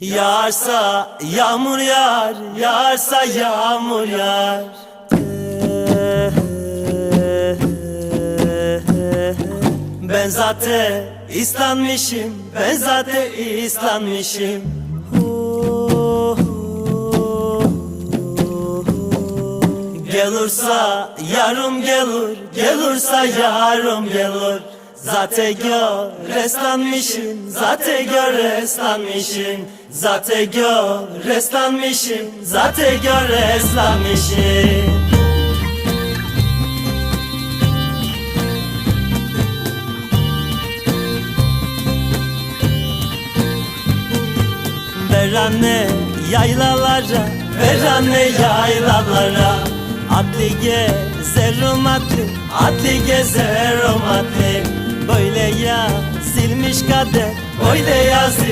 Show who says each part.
Speaker 1: Yağarsa yağmur yağar, yağarsa yağmur yağar. Ben zaten islanmışım, ben zaten islanmışım. Gelursa yarım gelir, gelursa yarım gelir. Zaten gör reslanmışım, zaten gör reslanmışım. Zaten gör reslanmışım, zaten gör reslanmışım. Ver anne yaylalara Ver anne yaylalara Atlı gezerim atlı Atlı Böyle ya silmiş kader Böyle yazı